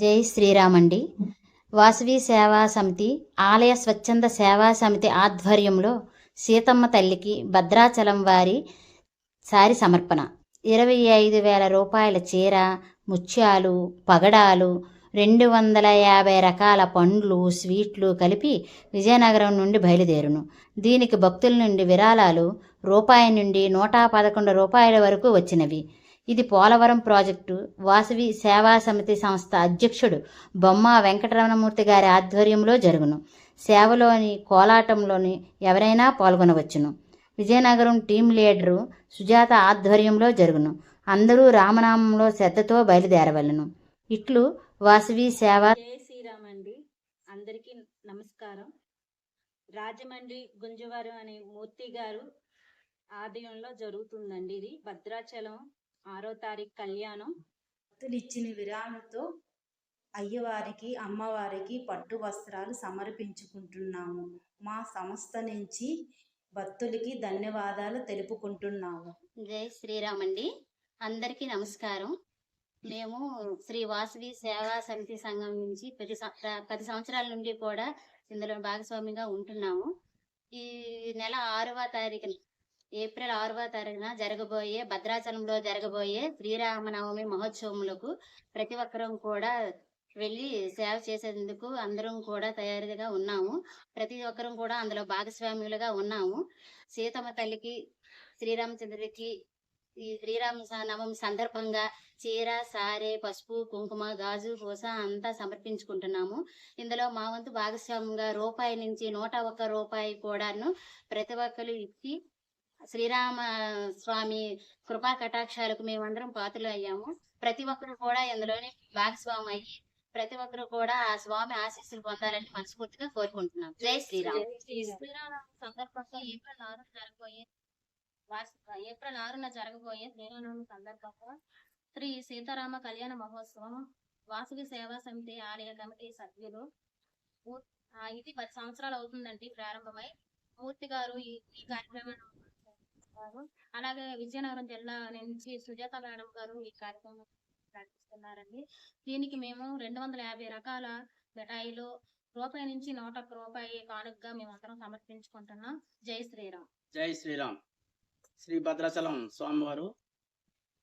జై శ్రీరామండి. వాసవి సేవా సమితి ఆలయ స్వచ్ఛంద సేవా సమితి ఆధ్వర్యంలో సీతమ్మ తల్లికి భద్రాచలం వారి సారి సమర్పణ. ఇరవై ఐదు వేల రూపాయల చీర ముత్యాలు పగడాలు రెండు వందల యాభై రకాల పండ్లు స్వీట్లు కలిపి విజయనగరం నుండి బయలుదేరును. దీనికి భక్తుల నుండి విరాళాలు రూపాయి నుండి నూట పదకొండు రూపాయల వరకు వచ్చినవి. ఇది పోలవరం ప్రాజెక్టు. వాసవి సేవా సమితి సంస్థ అధ్యక్షుడు బొమ్మ వెంకటరమణమూర్తి గారి ఆధ్వర్యంలో జరుగును. సేవలోని కోలాటంలోని ఎవరైనా పాల్గొనవచ్చును. విజయనగరం టీం లీడరు సుజాత ఆధ్వర్యంలో జరుగును. అందరూ రామనామంలో శ్రద్ధతో బయలుదేరవలను. ఇట్లు వాసవి సేవ శ్రీరామ్ అండి. అందరికీ నమస్కారం. రాజమండ్రి గుంజవారం అనే మూర్తి గారు ఆలయంలో జరుగుతుందండి ఇది. భద్రాచలం ఆరో తారీఖు కళ్యాణం. భక్తులు ఇచ్చిన విరాళంతో అయ్యవారికి అమ్మవారికి పట్టు వస్త్రాలు సమర్పించుకుంటున్నాము. మా సంస్థ నుంచి భక్తులకి ధన్యవాదాలు తెలుపుకుంటున్నాము. జై శ్రీరామ్ అండి. అందరికీ నమస్కారం. మేము శ్రీ వాసవి సేవా సమితి సంఘం నుంచి ప్రతి పది సంవత్సరాల నుండి కూడా ఇందులో భాగస్వామిగా ఉంటున్నాము. ఈ నెల ఆరవ తారీఖున ఏప్రిల్ ఆరవ తారీఖున జరగబోయే భద్రాచలంలో జరగబోయే శ్రీరామనవమి మహోత్సవములకు ప్రతి ఒక్కరం కూడా వెళ్ళి సేవ చేసేందుకు అందరం కూడా తయారుగా ఉన్నాము. ప్రతి ఒక్కరం కూడా అందులో భాగస్వాములుగా ఉన్నాము. సీతమ్మ తల్లికి శ్రీరామచంద్రుడికి ఈ శ్రీరామ నవమి సందర్భంగా చీర సారే పసుపు కుంకుమ గాజు పూస అంతా సమర్పించుకుంటున్నాము. ఇందులో మా వంతు భాగస్వామ్యంగా రూపాయి నుంచి నూట ఒక్క రూపాయి కూడాను ప్రతి ఒక్కరు ఇచ్చి శ్రీరామ స్వామి కృపా కటాక్షాలకు మేమందరం పాత్రలు అయ్యాము. ప్రతి ఒక్కరు కూడా ఇందులోనే భాగస్వామి అయ్యి ప్రతి ఒక్కరు కూడా ఆ స్వామి ఆశీస్సులు పొందాలని మనస్ఫూర్తిగా కోరుకుంటున్నాం. జై శ్రీరామ్. సందర్భంగా ఏప్రిల్ ఆరు జరగబోయే ఏప్రిల్ ఆరున జరగబోయే శ్రీరామనవమి సందర్భంగా శ్రీ సీతారామ కళ్యాణ మహోత్సవం వాసవి సేవా సమితి ఆలయ కమిటీ సభ్యులు ఇది పది సంవత్సరాలు అవుతుందండి ప్రారంభమై. మూర్తి గారు ఈ ఈ కార్యక్రమాన్ని నిర్వహిస్తున్నారు. అలాగే విజయనగరం జిల్లా నుంచి సుజాత మేడం గారు ఈ కార్యక్రమం ప్రకటిస్తున్నారండి దీనికి మేము రెండు వందల యాభై రకాల మిఠాయిలు రూపాయి నుంచి నూట ఒక్క రూపాయి కానుకగా మేమందరం సమర్పించుకుంటున్నాం. జై శ్రీరామ్. జై శ్రీరామ్. శ్రీ భద్రాచలం స్వామివారు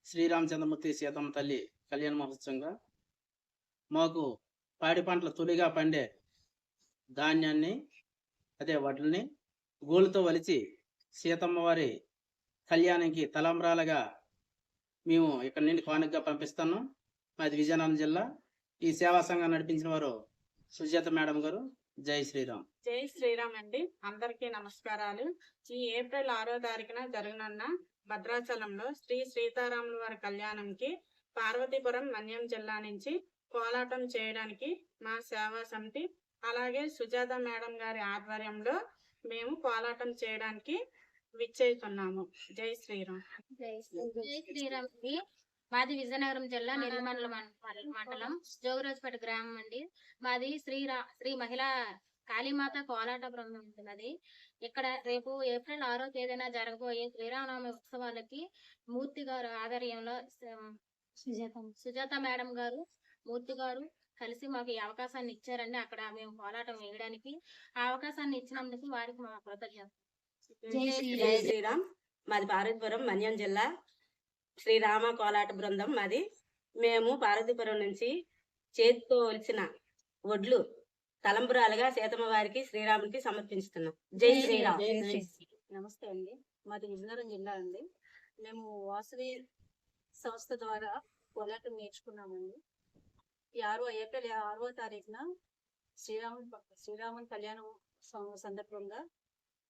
శ్రీరామచంద్రమూర్తి సీతమ్మ తల్లి కళ్యాణ మహోత్సవంగా మాకు పాడి పంటలు తొలిగా పండే ధాన్యాన్ని అదే వడ్లని గోలుతో వలిచి సీతమ్మ వారి కళ్యాణంకి తలంబ్రాలుగా మేము ఇక్కడ నుండి కానుకగా పంపిస్తున్నాం. మాది విజయనగరం జిల్లా. ఈ సేవా సంఘం నడిపించిన వారు సుజాత మేడం గారు. జై శ్రీరామ్. జై శ్రీరామ్ అండి. అందరికీ నమస్కారాలు. ఈ ఏప్రిల్ ఆరో తారీఖున జరగనున్న భద్రాచలంలో శ్రీ సీతారాముల వారి కళ్యాణంకి పార్వతీపురం మన్యం జిల్లా నుంచి కోలాటం చేయడానికి మా సేవా సమితి అలాగే సుజాత మేడం గారి ఆధ్వర్యంలో మేము కోలాటం చేయడానికి విచ్చేస్తున్నాము జై శ్రీరామ్. జై శ్రీరామ్ అండి. మాది విజయనగరం జిల్లా నిర్మల మండలం జోగరాజపేట గ్రామం అండి. మాది శ్రీరా శ్రీ మహిళా కాళీమాత కోలాట బృందం ఉంటున్నది ఇక్కడ రేపు ఏప్రిల్ ఆరో తేదీన జరగబోయే శ్రీరామనవమి ఉత్సవాలకి మూర్తి గారు ఆధ్వర్యంలో సుజాత సుజాత మేడం గారు మూర్తి గారు కలిసి మాకు ఈ అవకాశాన్ని ఇచ్చారండి. అక్కడ మేము కోలాటం వేయడానికి. ఆ అవకాశాన్ని ఇచ్చినందుకు వారికి మా కృతజ్ఞత జై జై శ్రీరామ్. మాది పార్వతీపురం మన్యం జిల్లా. శ్రీరామ కోలాట బృందం మాది. మేము పార్వతీపురం నుంచి చేతితో ఒలిచిన వడ్లు తలంబరాలుగా సీతమ్మ వారికి శ్రీరామునికి సమర్పిస్తున్నాం జై శ్రీరామ్. నమస్తే అండి. మాది విజయనగరం జిల్లా అండి. మేము వాసవి సంస్థ ద్వారా కోలాటం నేర్చుకున్నామండి. ఈ ఆరో ఏప్రిల్ ఆరవ తారీఖున శ్రీరాముని శ్రీరాముని కళ్యాణం సందర్భంగా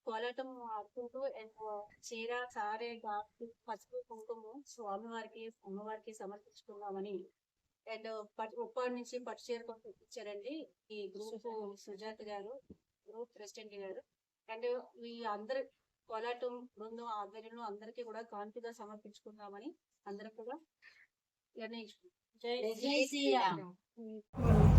కోలాటం ఆడుకుంటూ అండ్ చీర సారే గాజు పసుపు కుంకుమ స్వామివారికి అమ్మవారికి సమర్పించుకున్నామని. అండ్ పట్టు ఉప్పాడు నుంచి పట్టు చీర కూడా తెప్పించారండి ఈ గ్రూప్ సుజాత గారు గ్రూప్ ప్రెసిడెంట్ గారు. అండ్ ఈ అందరి కోలాటం బృందం ఆధ్వర్యంలో అందరికీ కూడా కానుకగా సమర్పించుకుందామని అందరూ కూడా. నిర్ణయించుకున్నాం జై జై శ్రీరామ్.